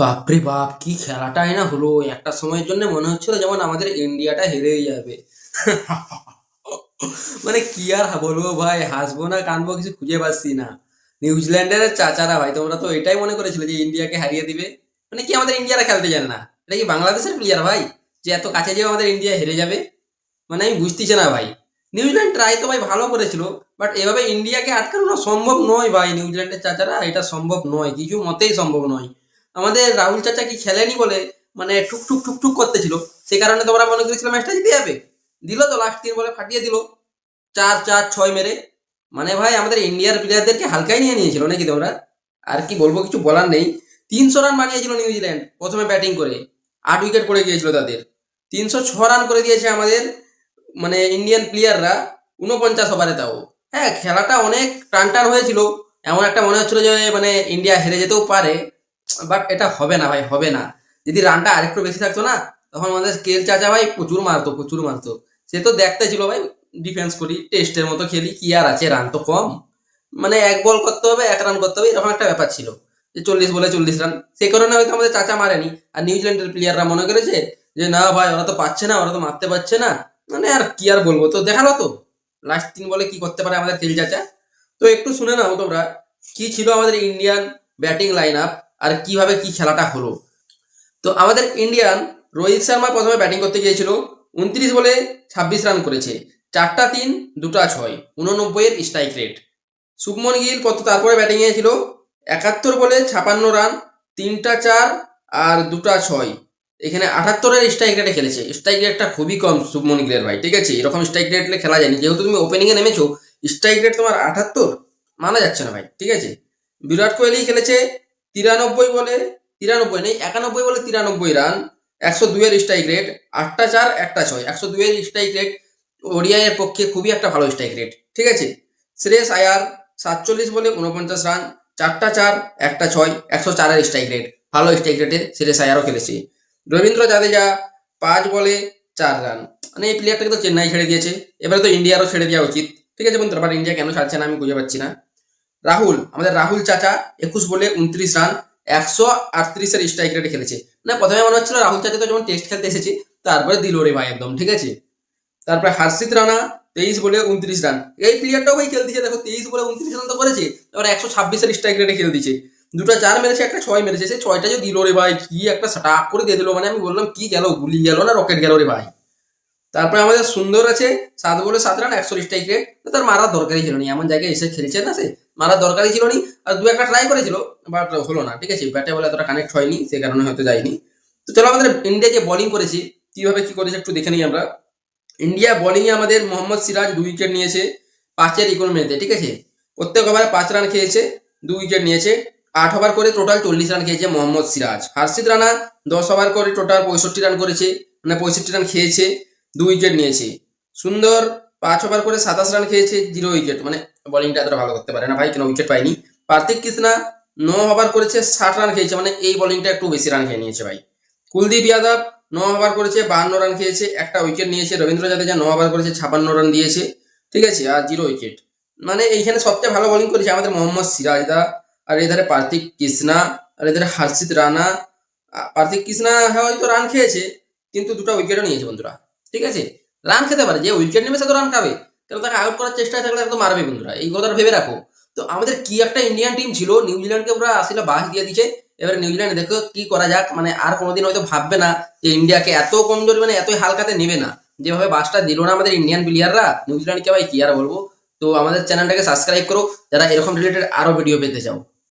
বাপরে বাপ, কি খেলাটাই না হলো। একটা সময়ের জন্য মনে হচ্ছিল যেমন আমাদের ইন্ডিয়াটা হেরেই যাবে। মানে কি আর বলব ভাই, হাসবো না কানবো কিছু খুঁজে পাচ্ছি না। নিউজিল্যান্ডের চাচারা ভাই, তোমরা তো এটাই মনে করেছিলে যে ইন্ডিয়াকে হারিয়ে দিবে। মানে কি আমাদের ইন্ডিয়ারা খেলতে জানে না? এটা কি বাংলাদেশের প্লেয়ার ভাই, যে এত কাছে যে আমাদের ইন্ডিয়া হেরে যাবে? মানে আমি বুঝতেছি না ভাই। নিউজিল্যান্ড ট্রাই তো ভাই ভালো করেছিল বাট এভাবে ইন্ডিয়াকে আটকানো সম্ভব নয় ভাই নিউজিল্যান্ডের চাচারা, এটা সম্ভব নয়, কিছু মতেই সম্ভব নয়। আমাদের রাহুল চাচা কি খেলেনি বলে মানে টুক টুক টুক টুক করতেছিল? সে কারণে তোমরা মনে করেছিল ম্যাচটা জিতে যাবে। দিল তো লাস্ট তিন বলে ফাটিয়ে দিল। চার চার, ছয় মেরে। মানে ভাই, আমাদের ইন্ডিয়ার প্লেয়ারদেরকে হালকাই নিয়ে নিয়েছিল নাকি তোমরা? আর কি বলব, কিছু বলার নেই। তিনশো রান বানিয়েছিল নিউজিল্যান্ড প্রথমে ব্যাটিং করে। আট উইকেট পড়ে গিয়েছিল তাদের। তিনশো ছ রান করে দিয়েছে আমাদের মানে ইন্ডিয়ান প্লেয়াররা উনপঞ্চাশ ওভারে তাও। হ্যাঁ খেলাটা অনেক টান টান হয়েছিল। এমন একটা মনে হচ্ছিল যে মানে ইন্ডিয়া হেরে যেতেও পারে। বাট এটা হবে না ভাই, হবে না। যদি রানটা আরেকটু বেশি থাকতো না, তখন আমাদের কেল চাচা ভাই প্রচুর মারতো প্রচুর মারতো। সে তো দেখতে ছিল ভাই ডিফেন্স করি টেস্টের মতো খেলি, কি আর আছে রান তো কম। মানে এক বল করতে হবে, এক রান করতে হবে, এরকম একটা ব্যাপার ছিল। যে চল্লিশ বলে চল্লিশ রান সেই কারণে হয়তো আমাদের চাচা মারেনি। আর নিউজিল্যান্ডের প্লেয়াররা মনে করেছে যে, না ভাই, ওরা তো পাচ্ছে না, ওরা তো মারতে পারছে না। মানে আর কি আর বলব? তো দেখাল তো। লাস্ট তিন বলে কি করতে পারে আমাদের তেল চাচা? তো একটু শুনে নাও তোমরা, কি ছিল আমাদের ইন্ডিয়ান ব্যাটিং লাইন আপ আর কীভাবে কি খেলাটা হলো। তো আমাদের ইন্ডিয়ান রোহিত শর্মা প্রথমে ব্যাটিং করতে গিয়েছিল, উনত্রিশ বলে ছাব্বিশ রান করেছে। চারটা তিন, দুটা ছয়, উননব্বইয়ের স্ট্রাইক রেট শুভমন গিল কত তারপরে ব্যাটিং ছিল, একাত্তর বলে ছাপান্ন রান তিনটা চার আর দুটা ছয়। এখানে আটাত্তরের স্ট্রাইক রেটে খেলেছে। স্ট্রাইক রেটটা খুবই কম শুভমন গিলের ভাই, ঠিক আছে? এরকম স্ট্রাইক রেটে খেলা যায়নি। যেহেতু তুমি ওপেনিংয়ে নেমেছো স্ট্রাইক রেট তোমার আটাত্তর? মানা যাচ্ছে না ভাই, ঠিক আছে? বিরাট কোহলি খেলেছে তিরানব্বই বলে, তিরানব্বই নেই, একানব্বই বলে তিরানব্বই রান, একশো দুইয়ের স্ট্রাইক রেট আটটা চার, একটা ছয়। একশো দুইয়ের স্ট্রাইক রেট ওডিআইয়ের পক্ষে খুবই একটা ভালো স্ট্রাইক রেট ঠিক আছে? শ্রেয়স আয়ার সাতচল্লিশ বলে উনপঞ্চাশ রান, চারটা চার, একটা ছয়, একশো চারের স্ট্রাইক রেট ভালো স্ট্রাইক রেটে শ্রেয়স আয়ারও খেলেছে। রবীন্দ্র জাদেজা পাঁচ বলে চার রান মানে এই প্লেয়ারটাকে তো চেন্নাই ছেড়ে দিয়েছে, এবারে তো ইন্ডিয়ারও ছেড়ে দেওয়া উচিত, ঠিক আছে বন্ধুরা? বাট ইন্ডিয়া কেন ছাড়ছে না আমি বুঝে পাচ্ছি না। রাহুল, আমাদের রাহুল চাচা একুশ বলে উনত্রিশ রান, একশো আটত্রিশের স্ট্রাইক রেটে খেলেছে। না, প্রথমে মনে হচ্ছিল রাহুল চাচা তো যেমন টেস্ট খেলতে এসেছে, তারপরে দিল রে ভাই একদম, ঠিক আছে? তারপরে হার্ষিত রানা, তেইশ বলে উনত্রিশ রান। এই প্লেয়ারটাও ভাই খেলতেছে, দেখো, তেইশ বলে উনত্রিশ রান তো করেছে এবার একশো ছাব্বিশের স্ট্রাইক রেটে খেলে দিচ্ছে দুটো চার মেরেছে, একটা ছয় মেরেছে সেই ছয়টা যে দিল রে ভাই, কি একটা টাক করে দিয়ে দিল মানে আমি বললাম, কি গেল, গুলি গেল না রকেট গেল রে ভাই? তারপরে আমাদের সুন্দর আছে, সাত বলে সাত রান একশো স্ট্রাইক তার মারার দরকারই ছিল না, এমন জায়গায় এসে খেলেছে না সে? মারার দরকারই ছিল না, আর দু একটা ট্রাই করেছিল বাট হলো না, ঠিক আছে? ব্যাটে বলে এতটা কানেক্ট হয়নি, সে কারণে হয়তো যায়নি। তো চলো আমাদের ইন্ডিয়া যে বোলিং করেছি, কীভাবে কি করেছে একটু দেখে নিই আমরা। ইন্ডিয়া বোলিংয়ে আমাদের মোহাম্মদ সিরাজ দুই উইকেট নিয়েছে, পাঁচের ইকোনমিতে ঠিক আছে? প্রত্যেক ওভারে পাঁচ রান খেয়েছে দু উইকেট নিয়েছে, আট ওভার করে টোটাল চল্লিশ রান খেয়েছে মোহাম্মদ সিরাজ। হার্ষিত রানা দশ ওভার করে টোটাল পঁয়ষট্টি রান করেছে মানে পঁয়ষট্টি রান খেয়েছে। দুই উইকেট নিয়েছে। সুন্দর পাঁচ ওভার করে সাতাশ রান খেয়েছে জিরো উইকেট মানে বোলিংটা এতটা ভালো করতে পারে না ভাই, কেন উইকেট পায়নি? পার্থিক কৃষ্ণা ন ওভার করেছে, ষাট রান খেয়েছে মানে এই বোলিংটা একটু বেশি রান খেয়ে নিয়েছে ভাই। কুলদীপ যাদব ন ওভার করেছে, বাহান্ন রান খেয়েছে, একটা উইকেট নিয়েছে, রবীন্দ্র জাদেজা ন ওভার করেছে, ছাপান্ন রান দিয়েছে। ঠিক আছে, আর জিরো উইকেট মানে এইখানে সবচেয়ে ভালো বোলিং করেছে আমাদের মোহাম্মদ সিরাজদা আর এধারে পার্থিক কৃষ্ণা, আর এধারে হার্ষিত রানা। পার্থিক কৃষ্ণা হয়তো রান খেয়েছে, কিন্তু দুটো উইকেটও নিয়েছে বন্ধুরা। ঠিক আছে? রান খেতে পারে। যে উইকেট নেবে, সে তো রান খাবে। কেন তাকে আউট করার চেষ্টায় থাকলে একদম মারবে বন্ধুরা। এই কথাটা ভেবে রাখো। তো আমাদের কি একটা ইন্ডিয়ান টিম ছিল নিউজিল্যান্ডকে পুরো আসলে বাস দিয়ে দিচ্ছে এবারে নিউজিল্যান্ড দেখো কি করা যাক। মানে আর কোনোদিন হয়তো ভাববে না যে ইন্ডিয়াকে এত কমজোরি মানে এতই হালকাতে নেবে না। যেভাবে বাসটা দিল না আমাদের ইন্ডিয়ান প্লেয়াররা নিউজিল্যান্ডকে ভাই, কি আর বলব? তো আমাদের চ্যানেলটাকে সাবস্ক্রাইব করো। যারা এরকম রিলেটেড আরও ভিডিও পেতে চাও।